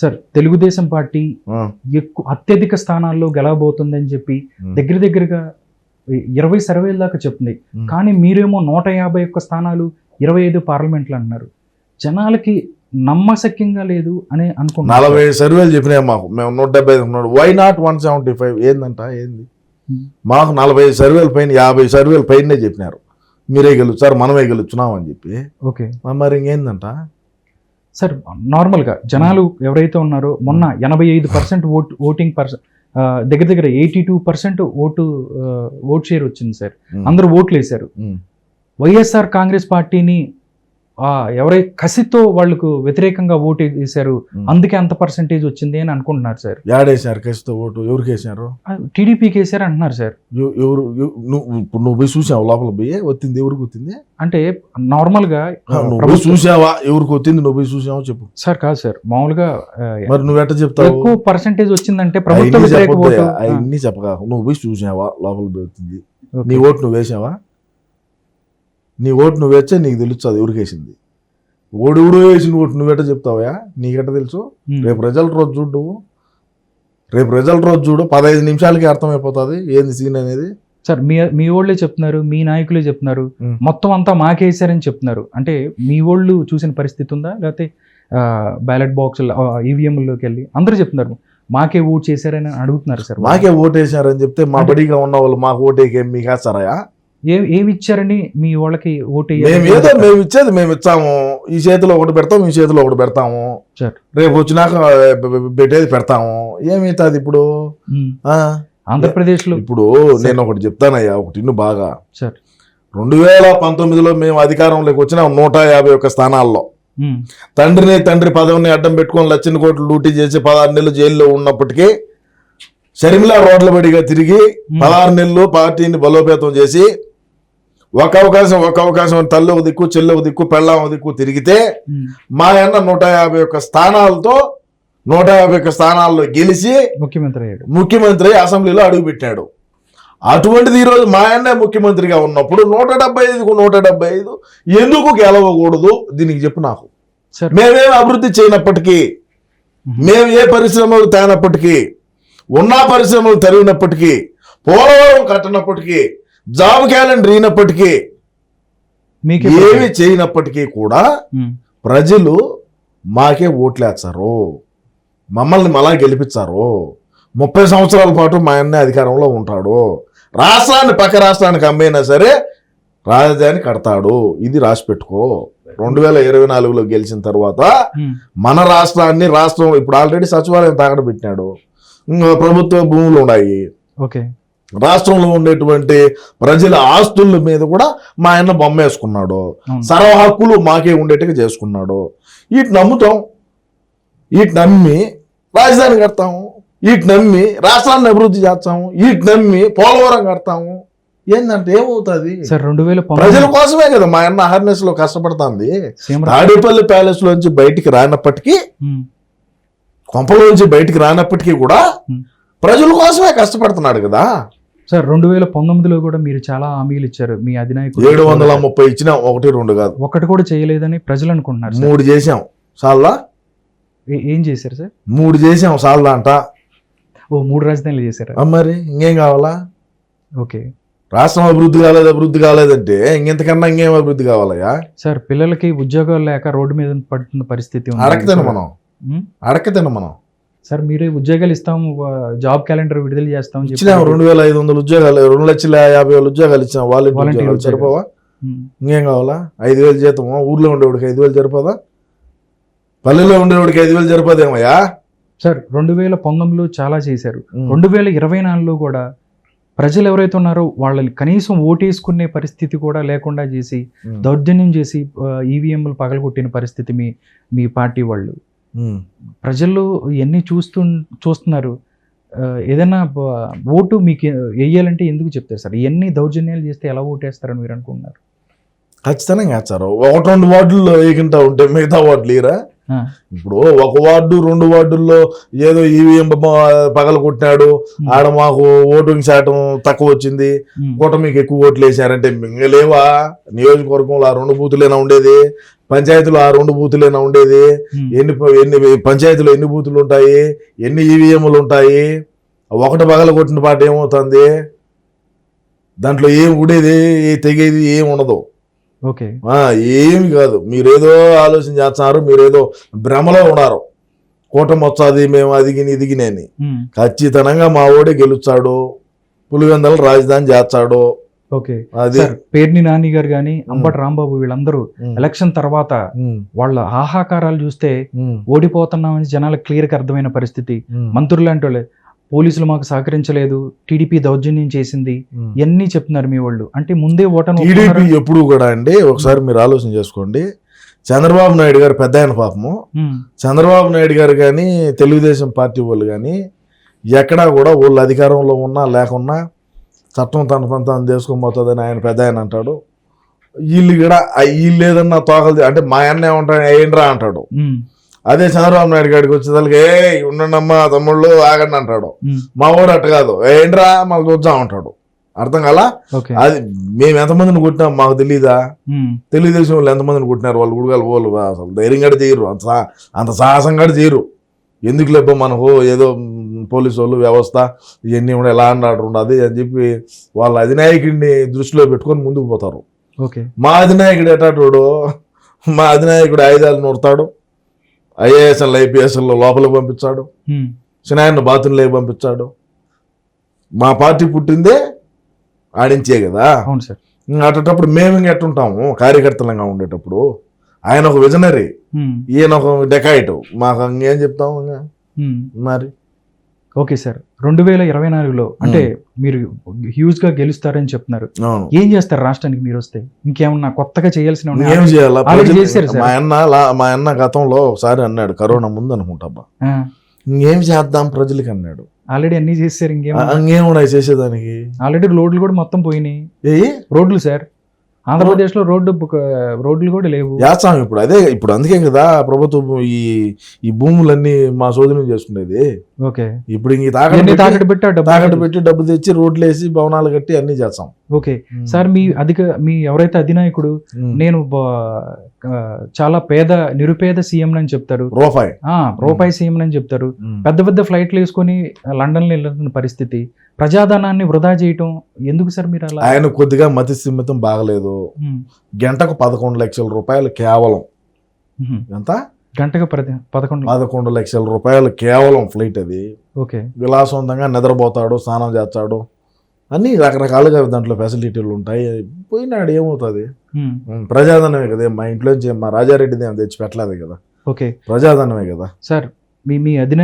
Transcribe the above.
Sir Telugu Desam party ఎక్కువ అత్యధిక స్థానాల్లో గెలవబోతుందని చెప్పి. దగ్గర దగ్గరగా ఇరవై సర్వేల దాకా చెప్తుంది. కానీ మీరేమో నూట యాభై ఒక్క స్థానాలు ఇరవై ఐదు పార్లమెంట్లు అంటున్నారు. జనాలకి నమ్మశక్యంగా లేదు అని అనుకుంటున్నారు. నలభై సర్వేలు చెప్పినాయి మాకు. మేము నూట డెబ్బై ఐదు why not one seventy five ఏందంట ఏంది. మాకు నలభై సర్వేల పైన యాభై సర్వేల పైనే చెప్పినారు. మీరే గెలుస్తారు మనమే గెలుచున్నాం అని చెప్పి. ఓకే. మరి ఇంకేందంట? సార్ నార్మల్గా జనాలు ఎవరైతే ఉన్నారో మొన్న ఎనభై ఐదు పర్సెంట్ ఓట్ ఓటింగ్ పర్సెంట్ దగ్గర దగ్గర eighty two percent vote vote share వచ్చింది సార్ ఉమ్. అందరూ ఓట్లు వేశారు. వైఎస్ఆర్ కాంగ్రెస్ పార్టీని ఎవరై కసితో వాళ్ళకు వ్యతిరేకంగా ఓటు వేశారు. అందుకే అంత పర్సెంటేజ్ వచ్చింది అని అనుకుంటున్నారు సార్. యాడేసారు కేసుతో ఓటు? ఎవరికి వేసినారు టీడీపీకి వేశారు అంటున్నారు సార్. ఎవ- ఎవరు ఇప్పుడు నువ్వు పోయి చూసావు లోపల పోయి? వచ్చింది ఎవరికి వచ్చింది? అంటే పోయి ప్రభుత్వం- చూసావా? ఎవరికి వచ్చింది? నువ్వు పోయి చూసావా? చెప్పు. సార్ కాదు సార్. మామూలుగా ఆ, మరి నువ్వు ఎట్ట చెప్తావు? ఎక్కువ పర్సెంటేజ్ వచ్చిందంటే ప్రభుత్వ అవన్నీ చెప్పగా నువ్వు పోయి చూసావా? లోపల పోయి వచ్చింది. నీ ఓటు నువ్వు వేసావా? నీ ఓటు నువ్వు వేస్తే నీకు తెలుస్తుంది ఎవరికి వేసింది ఓడెవడో వేసిన ఓటు నువ్వెట్ట చెప్తావా నీకెట్ట తెలుసు. రేపు రిజల్ట్ రోజు చూడు నువ్వు. రేపు రిజల్ట్ రోజు చూడు. పదహైదు నిమిషాలకి అర్థమైపోతుంది. ఏంది సీన్ అనేది? సార్ మీ మీ వాళ్ళే చెప్తున్నారు మీ నాయకులే చెప్తున్నారు. మొత్తం అంతా మాకేసారని చెప్తున్నారు. అంటే మీ వాళ్ళు చూసిన పరిస్థితి ఉందా? లేకపోతే బ్యాలెట్ బాక్స్ ఈవీఎంలోకి వెళ్ళి అందరూ చెప్తున్నారు. మాకే ఓట్ చేశారని అడుగుతున్నారు సార్. మాకే ఓటేసారని చెప్తే మా బడిగా ఉన్న వాళ్ళు మాకు ఓటేకే మీకు వేస్తారా ఏ ఏమి ఇచ్చారని మీ వాళ్ళకి ఓట్ మేము ఏదో మేము ఇచ్చేది మేము ఇచ్చాము. ఈ చేతిలో ఒకటి పెడతాము ఈ చేతిలో ఒకటి పెడతాము. రేపు వచ్చినాక పెట్టేది పెడతాము. ఏమవుతుంది ఇప్పుడు? ఆ? ఆంధ్రప్రదేశ్లో ఇప్పుడు నేను ఒకటి చెప్తానయ్యా ఒకటి ఇన్ను బాగా. రెండు వేల పంతొమ్మిదిలో మేము అధికారంలోకి వచ్చిన నూట యాభై ఒక్క స్థానాల్లో. ఉమ్, తండ్రిని తండ్రి పదవిని అడ్డం పెట్టుకొని లక్షల కోట్లు లూటీ చేసి పదహారు నెలలు జైల్లో ఉన్నప్పటికీ షర్మిల రోడ్ల బడిగా తిరిగి ఉమ్, పదహారు నెలలు పార్టీని బలోపేతం చేసి ఒక అవకాశం ఒక అవకాశం తల్లి ఒక దిక్కు చెల్లి ఒక దిక్కు పెళ్ళాం ఒక దిక్కు తిరిగితే మా అన్న నూట యాభై ఒక్క స్థానాలతో నూట యాభై ఒక్క స్థానాల్లో గెలిచి ముఖ్యమంత్రి అయ్యాడు. ముఖ్యమంత్రి అసెంబ్లీలో అడుగుపెట్టాడు. అటువంటిది ఈరోజు మా అన్న ముఖ్యమంత్రిగా ఉన్నప్పుడు నూట డెబ్బై ఐదుకు నూట డెబ్బై ఐదు ఎందుకు గెలవకూడదు? దీనికి చెప్పు నాకు. మేమేం అభివృద్ధి చేయనప్పటికీ మేము ఏ పరిశ్రమలు తేనప్పటికీ ఉన్న పరిశ్రమలు తరిగినప్పటికీ పోలవరం కట్టినప్పటికీ జాబ్ క్యాలెండర్ అయినప్పటికీ మీకే ఏమి చేయనప్పటికీ కూడా ప్రజలు మాకే ఓట్లేస్తారు. మమ్మల్ని మళ్ళా గెలిపించారు ముప్పై సంవత్సరాల పాటు మా అన్న అధికారంలో ఉంటాడు. రాష్ట్రాన్ని పక్క రాష్ట్రానికి అమ్మైనా సరే రాజధాని కడతాడు. ఇది రాసి పెట్టుకో. రెండు వేల ఇరవై నాలుగులో గెలిచిన తర్వాత మన రాష్ట్రాన్ని రాష్ట్రం ఇప్పుడు ఆల్రెడీ సచివాలయం తాకడ పెట్టినాడు. ఇంకా ప్రభుత్వ భూములు ఉన్నాయి. ఓకే. రాష్ట్రంలో ఉండేటువంటి ప్రజల ఆస్తుల మీద కూడా మా ఆయన బొమ్మ వేసుకున్నాడు. సర్వ హక్కులు మాకే ఉండేట్టుగా చేసుకున్నాడు. వీటిని నమ్ముతాం. వీటిని నమ్మి రాజధాని కడతాము వీటిని నమ్మి రాష్ట్రాన్ని అభివృద్ధి చేస్తాము వీటిని నమ్మి పోలవరం కడతాము ఏందంటే ఏమవుతుంది? రెండు వేల ప్రజల కోసమే కదా మా అన్న అహర్నెస్లో కష్టపడుతుంది తాడేపల్లి ప్యాలెస్ లోంచి బయటికి రానప్పటికీ కొంపలోంచి బయటికి రానప్పటికీ కూడా. ప్రజల కోసమే కష్టపడుతున్నాడు కదా. సార్ రెండు వేల పంతొమ్మిదిలో కూడా మీరు చాలా హామీలు ఇచ్చారు. మీ అధినాయకుడు ఏడు వందల ముప్పై ఇచ్చిన ఒకటి రెండు కాదు. ఒకటి కూడా చేయలేదని ప్రజలు అనుకుంటున్నారు మూడు చేసాం సాల్దా ఏ- చేశారు సార్? మూడు చేసాం సాల్దా అంట. ఓ మూడు రాజధానులు చేశారా? మరి ఇంకేం కావాలా? ఓకే. రాష్ట్రం అభివృద్ధి కాలేదు అభివృద్ధి కాలేదంటే ఇంకెంతకన్నా ఇంకేం అభివృద్ధి కావాలయ్యా? సార్ పిల్లలకి ఉద్యోగాలు లేక రోడ్డు మీద పడుతున్న పరిస్థితి ఉంది. అడకతిన మనం. ఉమ్, అడకతిన మనం. సార్ మీరే ఉద్యోగాలు ఇస్తాం జాబ్ క్యాలెండర్ విడుదల చేస్తాం ఇచ్చినాం. రెండు వేల ఐదు వందల ఉద్యోగాలు రెండు లక్షల యాభై వేల ఉద్యోగాలు ఇచ్చాం వాళ్ళు ఉద్యోగాలు. సరిపోవా ఇంకేం కావాలా ఐదు వేలు జీతము ఊర్లో ఉండేవాడికి ఐదు వేలు సరిపోదా పల్లెల్లో ఉండేవాడికి ఐదు వేలు సరిపోదేమయ్యా సార్ రెండు వేల పంతొమ్మిదిలో చాలా చేశారు. రెండు వేల ఇరవై నాలుగులో కూడా ప్రజలు ఎవరైతే ఉన్నారో వాళ్ళని కనీసం ఓటేసుకునే పరిస్థితి కూడా లేకుండా చేసి. దౌర్జన్యం చేసి ఈవీఎంలు పగలగొట్టిన పరిస్థితి మీ మీ పార్టీ వాళ్ళు. ప్రజలు ఇవన్నీ చూస్తూ చూస్తున్నారు. ఏదైనా ఓటు మీకు వేయాలంటే ఎందుకు చెప్తారు సార్? ఇవన్నీ దౌర్జన్యాలు చేస్తే ఎలా ఓటేస్తారని మీరు అనుకుంటున్నారు? ఖచ్చితంగా వేస్తారు ఒకటి రెండు వార్డుల్లో ఏకింటా ఉంటే మిగతా వార్డులు ఆ, ఇప్పుడు ఒక వార్డు రెండు వార్డుల్లో ఏదో ఈవీఎం పగల కొట్టినాడు ఆడ మాకు ఓటింగ్ శాతం తక్కువ వచ్చింది కూటమికి ఎక్కువ ఓట్లు వేసారంటే మింగలేవా? నియోజకవర్గంలో ఆ రెండు బూతులేనా ఉండేది. పంచాయతీలో ఆ రెండు బూతులేనా ఉండేది. ఎన్ని ఎన్ని పంచాయతీలో ఎన్ని బూతులు ఉంటాయి? ఎన్ని ఈవీఎంలు ఉంటాయి? ఒకటి పగల కొట్టిన పాట ఏమవుతుంది? దాంట్లో ఏం ఉండేది ఏ తెగేది? ఏం ఉండదు. ఏమి కాదు. మీరేదో ఆలోచన చేస్తున్నారు మీరేదో భ్రమలో ఉన్నారు. కూటమి వచ్చాది మేము అదిగిని ఇదిగిని అని. ఉమ్, ఖచ్చితంగా మా ఓడే గెలుస్తాడు పులివెందల రాజధాని చేస్తాడు. ఓకే. అది పేర్ని నాని గారు కానీ అంబటి రాంబాబు వీళ్ళందరూ ఎలక్షన్ తర్వాత వాళ్ళ ఆహాకారాలు చూస్తే ఓడిపోతున్నామని జనాలకు క్లియర్గా అర్థమైన పరిస్థితి. మంత్రులు లాంటి వాళ్ళే పోలీసులు మాకు సహకరించలేదు. టీడీపీ దౌర్జన్యం చేసింది. ఉమ్. ఇవన్నీ చెప్తున్నారు మీ వాళ్ళు. అంటే ముందే ఓటను టీడీపీ? ఎప్పుడు కూడా అండి ఒకసారి మీరు ఆలోచన చేసుకోండి. చంద్రబాబు నాయుడు గారు పెద్ద ఆయన పాపము. ఉమ్, చంద్రబాబు నాయుడు గారు కానీ తెలుగుదేశం పార్టీ వాళ్ళు కానీ ఎక్కడా కూడా వాళ్ళు అధికారంలో ఉన్నా లేకున్నా చట్టం తన పని తాను ఆయన పెద్ద ఆయన అంటాడు. వీళ్ళు కూడా వీళ్ళు ఏదన్నా తోకలు అంటే మా అన్న ఏమంటాడు ఏంట్రా అంటాడు. ఉమ్, అదే చంద్రబాబు నాయుడు గారికి వచ్చేసరికి ఏ ఉండండమ్మా తమ్ముళ్ళు ఆగండి అంటాడు. మా ఊరు అట్ట కాదు. ఏంట్రా మళ్ళీ చూద్దాం అంటాడు. అర్థం కాలా? అది మేము ఎంతమందిని కొట్టినాం మాకు తెలీదా? తెలుగుదేశం వాళ్ళు ఎంతమందిని కొట్టినారు? వాళ్ళు గుడిగాలు పోలు అసలు ధైర్యం కూడా చేయరు. అంత అంత సాహసం కూడా చేయరు. ఎందుకు లేపో మనకు? ఏదో పోలీసు వాళ్ళు వ్యవస్థ ఇవన్నీ కూడా ఎలా అన్నాడు ఉండదు అని చెప్పి వాళ్ళ అధినాయకుడిని దృష్టిలో పెట్టుకొని ముందుకు పోతారు. ఓకే. మా అధినాయకుడు ఎటాటోడు మా అధినాయకుడు ఆయుధాలు నూడతాడు ఐఏఎస్ఎల్ ఐపీఎస్ఎల్ లోపలికి పంపించాడు. సినాయన్ని బాత్రూంలోకి పంపించాడు. మా పార్టీ పుట్టిందే ఆడించే కదా. అవును సార్. ఇంక అట్టేటప్పుడు మేము ఇంక ఎట్టుంటాము? కార్యకర్తలంగా ఉండేటప్పుడు. ఆయన ఒక విజనరీ. ఈయన ఒక డెకాయిట్. మాకు ఇంకేం చెప్తాము ఇంకా. మరి? Okay sir. రెండు వేల ఇరవై నాలుగులో అంటే మీరు హ్యూజ్గా గెలుస్తారని చెప్తున్నారు. ఏం చేస్తారు రాష్ట్రానికి మీరు వస్తే? ఇంకేమన్నా కొత్తగా చేయాల్సిన ఏం చేయాలా. మా అన్న మా అన్న గతంలో ఒకసారి అన్నాడు కరోనా ముందు అనుకుంటాబ్బా. ఇంకేం చేద్దాం ప్రజలకి అన్నాడు. ఆల్రెడీ అన్ని చేశారు ఇంకేం చేసేదానికి? ఆల్రెడీ రోడ్లు కూడా మొత్తం పోయినాయి. రోడ్లు సార్. ఆంధ్రప్రదేశ్లో రోడ్డు రోడ్లు కూడా లేవు. చేస్తాం ఇప్పుడు అదే ఇప్పుడు అందుకే కదా ప్రభుత్వం ఈ ఈ భూములన్నీ మా శోధనం చేసుకునేది. ఓకే. ఇప్పుడు ఇంక తాకట్టు పెట్టి తాకట్టు పెట్టి డబ్బు తెచ్చి రోడ్లు వేసి భవనాలు కట్టి అన్ని చేస్తాం. ఓకే. సార్ మీ అధిక మీ ఎవరైతే అధినాయకుడు. నేను చాలా పేద నిరుపేద సీఎం అని చెప్తారు. రూపాయి. రూపాయి సీఎం అని చెప్తారు. పెద్ద పెద్ద ఫ్లైట్లు వేసుకొని లండన్ వెళ్తున్న పరిస్థితి. ప్రజాధనాన్ని వృధా చేయటం ఎందుకు సార్ మీరు అలా? ఆయన కొద్దిగా మతి స్థిమితం బాగలేదు. గంటకు పదకొండు లక్షల రూపాయలు కేవలం. ఎంత? గంటకు పదకొండు పదకొండు లక్షల రూపాయలు కేవలం ఫ్లైట్ అది. ఓకే. విలాసవంతంగా నిద్రపోతాడు స్నానం చేస్తాడు. అన్ని రకరకాలుగా దాంట్లో ఫెసిలిటీలు ఉంటాయి. పోయినాడు ఏమవుతుంది? ప్రజాధనమే కదా మా ఇంట్లోంచి మా రాజారెడ్డిది ఏం తెచ్చి పెట్టలేదు కదా. ఓకే. ప్రజాధనమే కదా. సార్ మీ మీ అధినాయకుడు